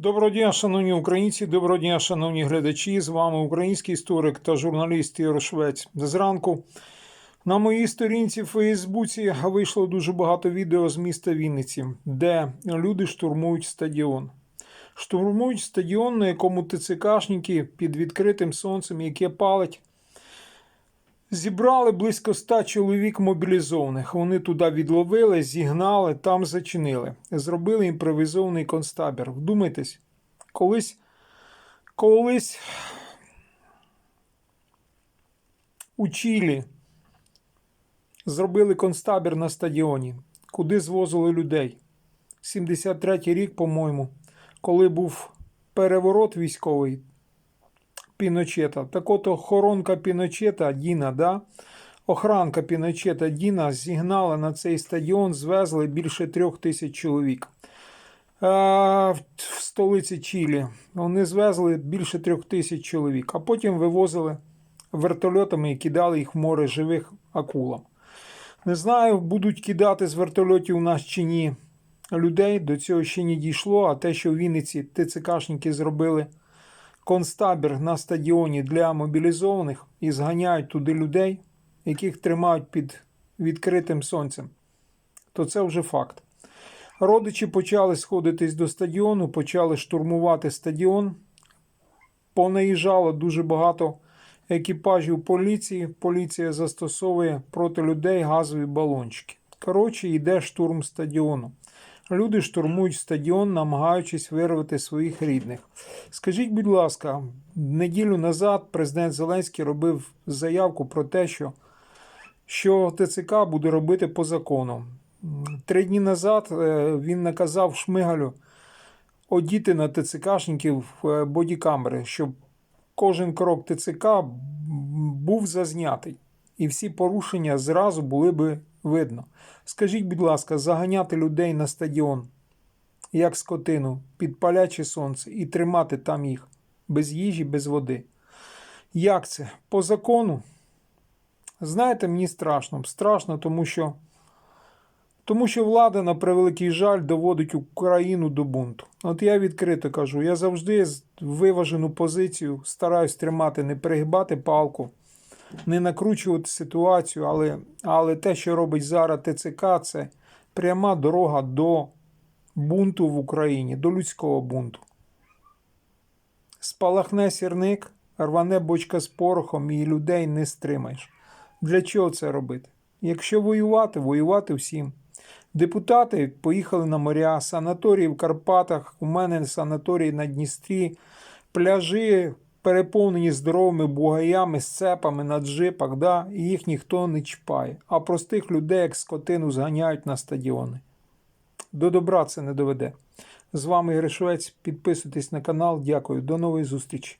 Доброго дня, шановні українці, доброго дня, шановні глядачі. З вами український історик та журналіст Ігор Швець. Зранку на моїй сторінці в Фейсбуці вийшло дуже багато відео з міста Вінниці, де люди штурмують стадіон. Штурмують стадіон, на якому ТЦКшники під відкритим сонцем, яке палить, Зібрали близько ста чоловік мобілізованих. Вони туди відловили, зігнали, там зачинили. Зробили імпровізований концтабір. Вдумайтесь, колись, колись у Чилі зробили концтабір на стадіоні, куди звозили людей. 73-й рік, по-моєму, коли був переворот військовий, Піночета. Так от охоронка Піночета Діна, да? охранка Піночета Діна зігнала на цей стадіон, звезли більше трьох тисяч чоловік. В столиці Чилі вони звезли більше трьох тисяч чоловік, а потім вивозили вертольотами і кидали їх в море живих акулам. Не знаю, будуть кидати з вертольотів у нас чи ні людей. До цього ще не дійшло. А те, що в Вінниці ТЦКшники зробили концтабір на стадіоні для мобілізованих і зганяють туди людей, яких тримають під відкритим сонцем, то це вже факт. Родичі почали сходитись до стадіону, почали штурмувати стадіон. Понаїжджало дуже багато екіпажів поліції. Поліція застосовує проти людей газові балончики. Коротше, йде штурм стадіону. Люди штурмують стадіон, намагаючись вирвати своїх рідних. Скажіть, будь ласка, неділю назад президент Зеленський робив заявку про те, що, що ТЦК буде робити по закону. Три дні назад е, він наказав Шмигалю одіти на ТЦКшників е, бодікамери, щоб кожен крок ТЦК був зазнятий, і всі порушення зразу були би видно. Скажіть, будь ласка, заганяти людей на стадіон, як скотину, під паляче сонце, і тримати там їх без їжі, без води. Як це? По закону? Знаєте, мені страшно. Страшно, тому що, тому що влада, на превеликий жаль, доводить Україну до бунту. От я відкрито кажу, я завжди виважену позицію стараюсь тримати, не перегибати палку не накручувати ситуацію, але, але те, що робить зараз ТЦК, це пряма дорога до бунту в Україні, до людського бунту. Спалахне сірник, рване бочка з порохом і людей не стримаєш. Для чого це робити? Якщо воювати, воювати всім. Депутати поїхали на моря, санаторії в Карпатах, у мене санаторії на Дністрі, пляжі переповнені здоровими бугаями, сцепами на джипах, да, і їх ніхто не чіпає. А простих людей, як скотину, зганяють на стадіони. До добра це не доведе. З вами Ігор Підписуйтесь на канал. Дякую. До нової зустрічі.